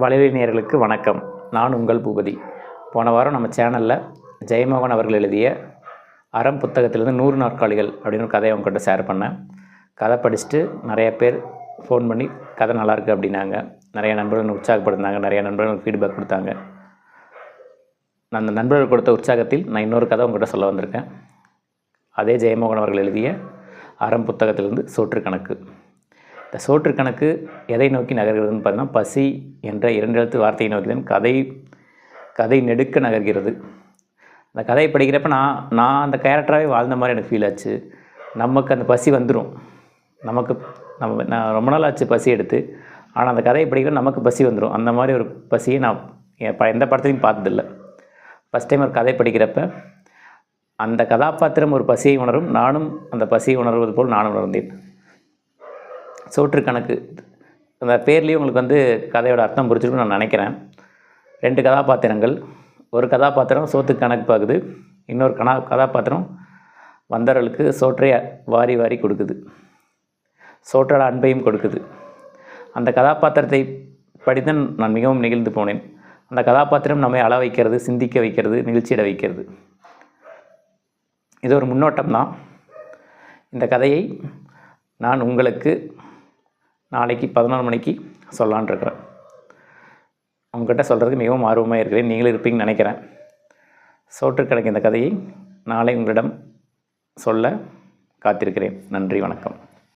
வலைவழி வணக்கம். நான் உங்கள் பூபதி. போன வாரம் நம்ம சேனலில் ஜெயமோகன் அவர்கள் எழுதிய அறம் புத்தகத்திலேருந்து நூறு நாற்காலிகள் அப்படின்னு ஒரு கதையை உங்ககிட்ட ஷேர் பண்ணேன். கதை படிச்சுட்டு நிறைய பேர் ஃபோன் பண்ணி கதை நல்லாயிருக்கு அப்படின்னாங்க. நிறைய நண்பர்கள் உற்சாகப்படுத்தினாங்க. நிறைய நண்பர்கள் ஃபீட்பேக் கொடுத்தாங்க. நான் அந்த நண்பர்கள் கொடுத்த உற்சாகத்தில் நான் இன்னொரு கதை உங்கள்கிட்ட சொல்ல வந்திருக்கேன். அதே ஜெயமோகன் அவர்கள் எழுதிய அறம் புத்தகத்திலிருந்து சோற்று கணக்கு இந்த சோற்று கணக்கு எதை நோக்கி நகர்கிறதுன்னு பார்த்தீங்கன்னா பசி என்ற இரண்டு எழுத்து வார்த்தையை நோக்கி தான் கதை கதை நெடுக்க நகர்கிறது. அந்த கதையை படிக்கிறப்ப நான் நான் அந்த கேரக்டராகவே வாழ்ந்த மாதிரி எனக்கு ஃபீல் ஆச்சு. நமக்கு அந்த பசி வந்துடும் நமக்கு நம்ம நான் ரொம்ப நாள் ஆச்சு பசி எடுத்து. ஆனால் அந்த கதையை படிக்கிற நமக்கு பசி வந்துடும் அந்த மாதிரி ஒரு பசியை நான் என் ப- எந்த படத்துலையும் பார்த்ததில்ல. ஃபஸ்ட் டைம் ஒரு கதை படிக்கிறப்ப அந்த கதாபாத்திரம் ஒரு பசியை உணரும். நானும் அந்த பசியை உணர்வது போல் நானும் உணர்ந்தேன். சோற்று கணக்கு அந்த பேர்லேயும் உங்களுக்கு வந்து கதையோட அர்த்தம் புரிஞ்சிருக்கும்னு நான் நினைக்கிறேன். ரெண்டு கதாபாத்திரங்கள். ஒரு கதாபாத்திரம் சோற்று கணக்கு பார்க்குது இன்னொரு கணா கதாபாத்திரம் வந்தவர்களுக்கு சோற்றை வாரி வாரி கொடுக்குது. சோற்றோட அன்பையும் கொடுக்குது. அந்த கதாபாத்திரத்தை படித்து நான் மிகவும் நெகிழ்ந்து போனேன். அந்த கதாபாத்திரம் நம்மை அள வைக்கிறது சிந்திக்க வைக்கிறது நிகழ்ச்சியிட வைக்கிறது. இது ஒரு முன்னோட்டம் தான். இந்த கதையை நான் உங்களுக்கு நாளைக்கு பதினாலு மணிக்கு சொல்லலான்னு உங்ககிட்ட சொல்கிறதுக்கு மிகவும் ஆர்வமாக இருக்கிறேன். நீங்களும் இருப்பீங்கன்னு நினைக்கிறேன். சோற்று கிடைக்கும் இந்த கதையை நாளை உங்களிடம் சொல்ல காத்திருக்கிறேன். நன்றி வணக்கம்.